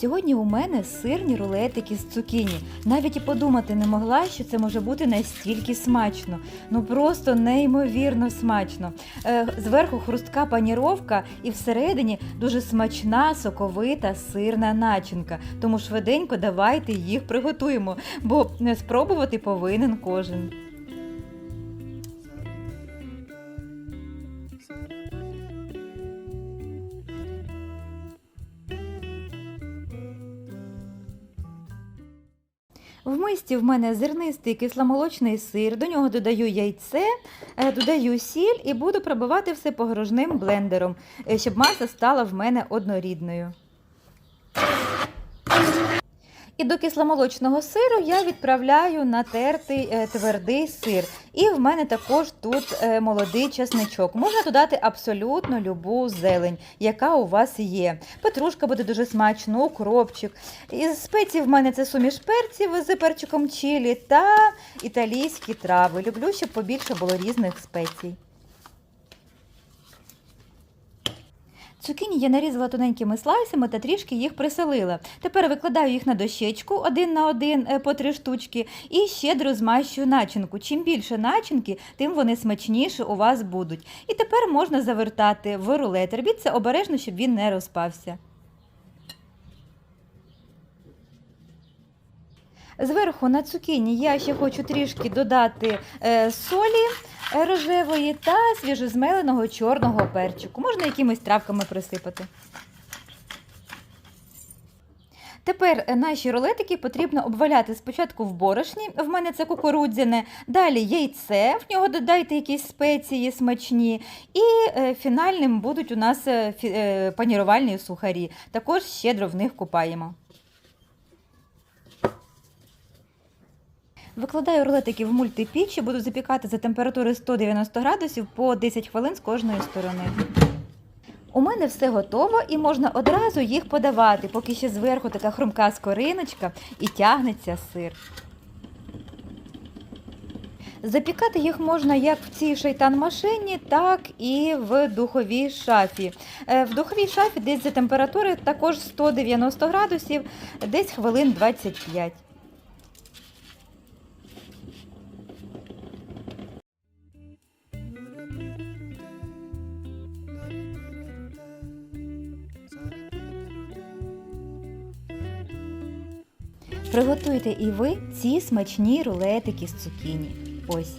Сьогодні у мене сирні рулетики з цукіні. Навіть і подумати не могла, що це може бути настільки смачно. Ну просто неймовірно смачно. Е, зверху хрустка паніровка і всередині дуже смачна, соковита сирна начинка. Тому швиденько давайте їх приготуємо, бо не спробувати повинен кожен. В мисті в мене зернистий кисломолочний сир, до нього додаю яйце, е, додаю сіль і буду пробивати все погружним блендером, е, щоб маса стала в мене однорідною. І до кисломолочного сиру я відправляю натертий е, твердий сир. І в мене також тут е, молодий чесничок. Можна додати абсолютно любу зелень, яка у вас є. Петрушка буде дуже смачно, укропчик. Із спецій в мене це суміш перців з перчиком чилі та італійські трави. Люблю, щоб побільше було різних спецій. Цукіні я нарізала тоненькими слайсами та трішки їх присолила. Тепер викладаю їх на дощечку один на один е, по три штучки і щедро змащую начинку. Чим більше начинки, тим вони смачніше у вас будуть. І тепер можна завертати в рулет. Робіть обережно, щоб він не розпався. Зверху на цукіні я ще хочу трішки додати е, солі е, рожевої та свіжозмеленого чорного перчику. Можна якимись травками присипати. Тепер е, наші рулетики потрібно обваляти спочатку в борошні, в мене це кукурудзяне, далі яйце, в нього додайте якісь спеції смачні, і фінальним будуть у нас панірувальні сухарі. Також щедро в них купаємо. Викладаю рулетики в мультипіч і буду запікати за температури 190 градусів по 10 хвилин з кожної сторони. У мене все готово і можна одразу їх подавати, поки ще зверху така хрумка скориночка і тягнеться сир. Запікати їх можна як в цій шайтан-машині, так і в духовій шафі. Е, В духовій шафі десь за температури також 190 градусів, десь хвилин 25. Приготуйте і ви ці смачні рулетики з цукіні. Ось.